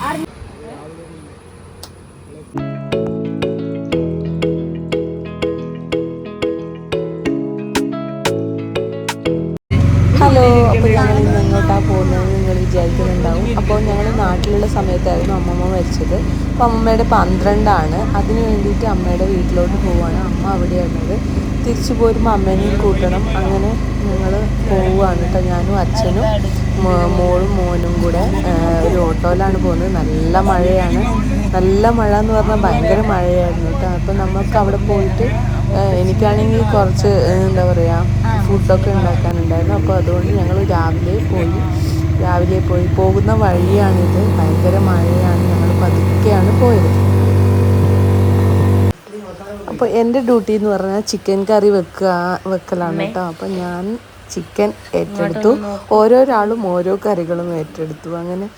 Hello അപ്പോൾ ഞങ്ങൾ എങ്ങോട്ടാണ് പോകുന്നത് നിങ്ങൾ വിചാരിക്കുന്നുണ്ടാവും. അപ്പോൾ ഞങ്ങൾ നാട്ടിലുള്ള സമയത്തായിരുന്നു അമ്മമ്മ മരിച്ചത്. അപ്പോൾ അമ്മമ്മയുടെ പന്ത്രണ്ടാണ്. അതിന് വേണ്ടിയിട്ട് അമ്മയുടെ വീട്ടിലോട്ട് പോവുകയാണ് അമ്മ അവിടെയാണുള്ളത് തിരിച്ചു പോരുമ്പോൾ അമ്മേനെയും കൂട്ടണം. അങ്ങനെ ഞങ്ങൾ പോവുകയാണ് കേട്ടോ ഞാനും അച്ഛനും മോളും മോനും കൂടെ ഒരു ഓട്ടോയിലാണ് പോകുന്നത്. നല്ല മഴയാണ്. നല്ല മഴ എന്ന് പറഞ്ഞാൽ ഭയങ്കര മഴയായിരുന്നു കേട്ടോ. അപ്പോൾ നമുക്ക് അവിടെ പോയിട്ട് എനിക്കാണെങ്കിൽ കുറച്ച് എന്താ പറയുക ഫുഡൊക്കെ ഉണ്ടാക്കാനുണ്ടായിരുന്നു. അപ്പോൾ അതുകൊണ്ട് ഞങ്ങൾ രാവിലെ പോയി രാവിലെ പോയി പോകുന്ന വഴിയാണിത്. ഭയങ്കര മഴയാണ്. ഞങ്ങൾ പതുക്കെയാണ് പോയത്. അപ്പോൾ എന്റെ ഡ്യൂട്ടി എന്ന് പറഞ്ഞാൽ ചിക്കൻ കറി വെക്കുക വെക്കലാണ് കേട്ടോ. അപ്പോൾ ഞാൻ ചിക്കൻ ഏറ്റെടുത്തു. ഓരോരാളും ഓരോ കറികളും ഏറ്റെടുത്തു. അങ്ങനെ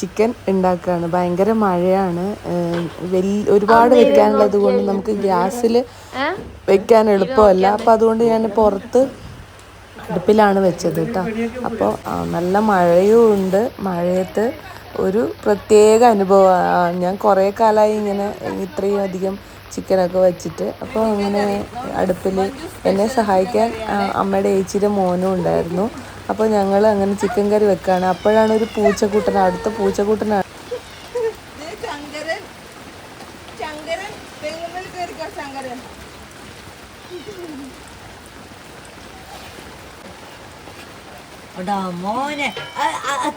ചിക്കൻ ഉണ്ടാക്കുകയാണ് ഭയങ്കര മഴയാണ്. വലിയ ഒരുപാട് വെക്കാനുള്ളത് കൊണ്ട് നമുക്ക് ഗ്യാസിൽ വെക്കാൻ എളുപ്പമല്ല. അപ്പം അതുകൊണ്ട് ഞാൻ പുറത്ത് അടുപ്പിലാണ് വെച്ചത് കേട്ടോ അപ്പോൾ നല്ല മഴയും ഉണ്ട്. മഴയത്ത് ഒരു പ്രത്യേക അനുഭവമാണ് ഞാൻ കുറേ കാലമായി ഇങ്ങനെ ഇത്രയും അധികം ചിക്കനൊക്കെ വെച്ചിട്ട്. അപ്പോൾ അങ്ങനെ അടുപ്പിൽ എന്നെ സഹായിക്കാൻ അമ്മയുടെ ഏച്ചിയുടെ മോനും ഉണ്ടായിരുന്നു. അപ്പോൾ ഞങ്ങൾ അങ്ങനെ ചിക്കൻ കറി വെക്കുകയാണ് അപ്പോഴാണ് ഒരു പൂച്ചക്കൂട്ടൻ അടുത്ത പൂച്ചക്കൂട്ടനാണ്. മോനെ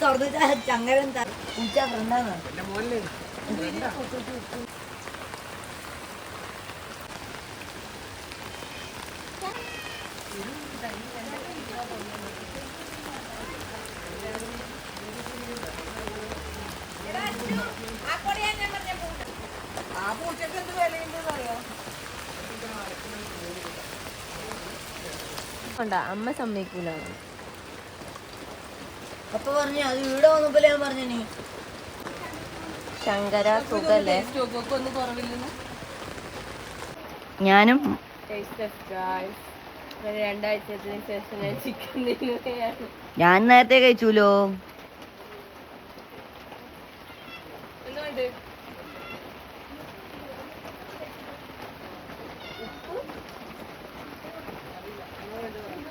തുറന്നിട്ട് ചങ്ങരൻ പൂച്ച ഫ്രണ്ടാണ് ആ പൂച്ചക്ക് എന്ത് വിലയുണ്ടെന്ന് അറിയോ അമ്മ സമ്മതിക്കൂല. അപ്പൊ പറഞ്ഞു അത് ഇവിടെ വന്നപ്പോ ഞാൻ പറഞ്ഞു നീ ശങ്കര സുഖല്ലേ? ഞാനും രണ്ടാഴ്ചത്തിന് ശേഷം ഞാൻ ചിക്കൻ തിന്നുകയാണ്. ഞാൻ നേരത്തെ കഴിച്ചൂലോ?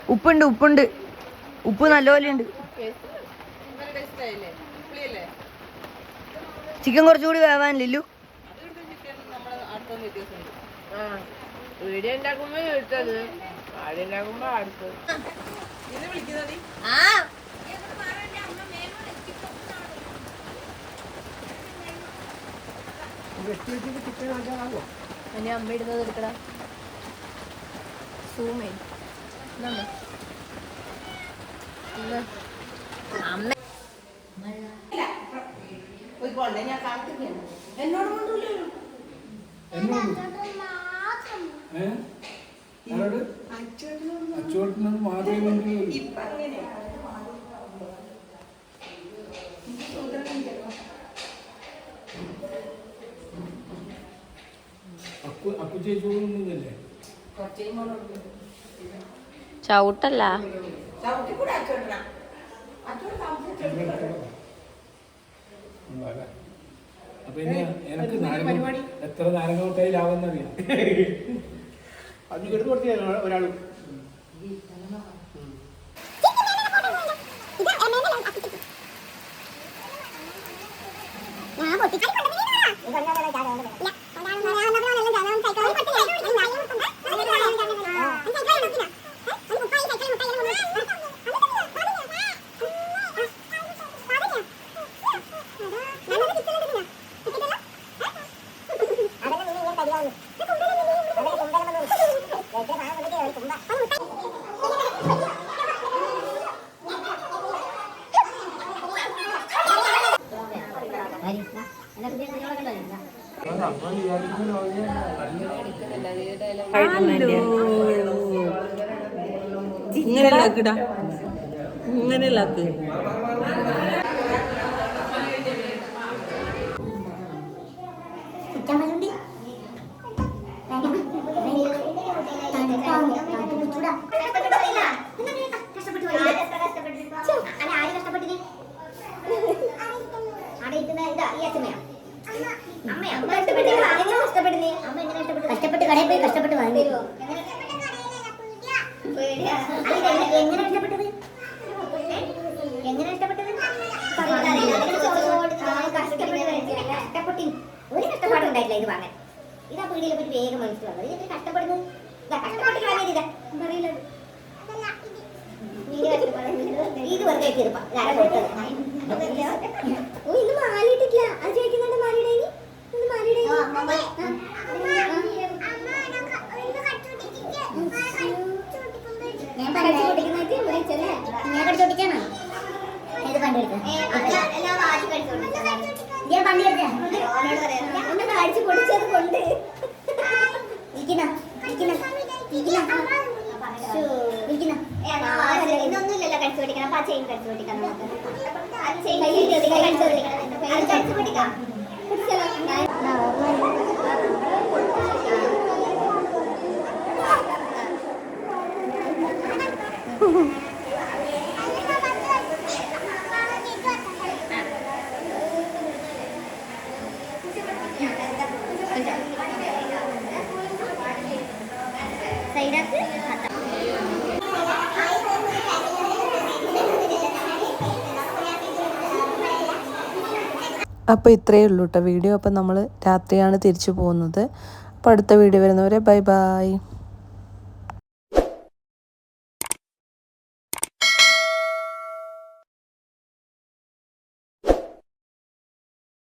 ഉപ്പുണ്ട് ഉപ്പുണ്ട്. ഉപ്പ് നല്ലപോലെ ഉണ്ട് ചിക്കൻ കുറച്ചുകൂടി വ്യത്യാസമുണ്ട് ആ വീഡിയോ ഉണ്ടാക്കുമ്പോ ചോദിച്ചത് ആദ്യം ഉണ്ടാക്കുമ്പോ അടുത്തത് ഇത് വിളിക്കുന്നത് നീ എന്നെ അമ്മ ഇടുന്നത് എടുക്കടാ. സൂമേ അമ്മ. പോയിക്കോളെ ഞാൻ കാത്തിരിക്കുന്നു എന്നോട് കൊണ്ടുള്ളൂ അക്കു അക്കു ചേച്ചോടൊന്നുമില്ലേ ചവിട്ടല്ല. അപ്പൊ ഇനി എനിക്ക് നാരങ്ങ എത്ര നാരങ്ങ മുട്ടായിലാവുന്നറിയാം അത് എടുത്ത് കൊടുത്തില്ല ഒരാൾ ഞാൻ ഇല്ലാക്കിടാ ഇങ്ങനെ ഇല്ലാക്ക് കഷ്ടപ്പെട്ടില്ല ഇതാ ഈ അച്ഛമ്മയാ അമ്മയാ അമ്മ കഷ്ടപ്പെട്ട് എങ്ങനെ കഷ്ടപ്പെടുന്നേ അമ്മ എങ്ങനെ കഷ്ടപ്പെട്ട് കഷ്ടപ്പെട്ട് കടയിൽ പോയി കഷ്ടപ്പെട്ട് വാങ്ങി. എങ്ങനെ കഷ്ടപ്പെട്ടത്? എങ്ങനെ ആ, കഷ്ടപ്പെട്ട് ഒരു കഷ്ടപ്പാടും ഇത് വാങ്ങാൻ. ഇതാ പീടിയിലെ പറ്റി വേഗം മനസ്സിലാവുന്നത്. ഇത് എന്തിനാ കഷ്ടപ്പെടുന്നത്? കഷ്ടപ്പെട്ട് വാങ്ങിയത് ഇതാ. പറയില്ല നീ കഷ്ടപ്പെടുന്നത് ഇത് വെറുതെ തീർപ്പാ കൊടുത്തത്. ഇതൊന്നുമില്ലല്ലോ കടിച്ചു. പൊട്ടിക്കണം അപ്പൊ ആ ചെയിൻ കടിച്ചു പൊട്ടിക്കാം നമുക്ക്. കടിച്ചു പൊട്ടിക്കണം പൊട്ടിക്കാം പിടിച്ചല്ലോ അപ്പോൾ ഇത്രയേ ഉള്ളൂ കേട്ടോ വീഡിയോ. അപ്പോൾ നമ്മൾ രാത്രിയാണ് തിരിച്ചു പോകുന്നത്. അപ്പോൾ അടുത്ത വീഡിയോ വരുന്നവരെ ബൈ ബൈ.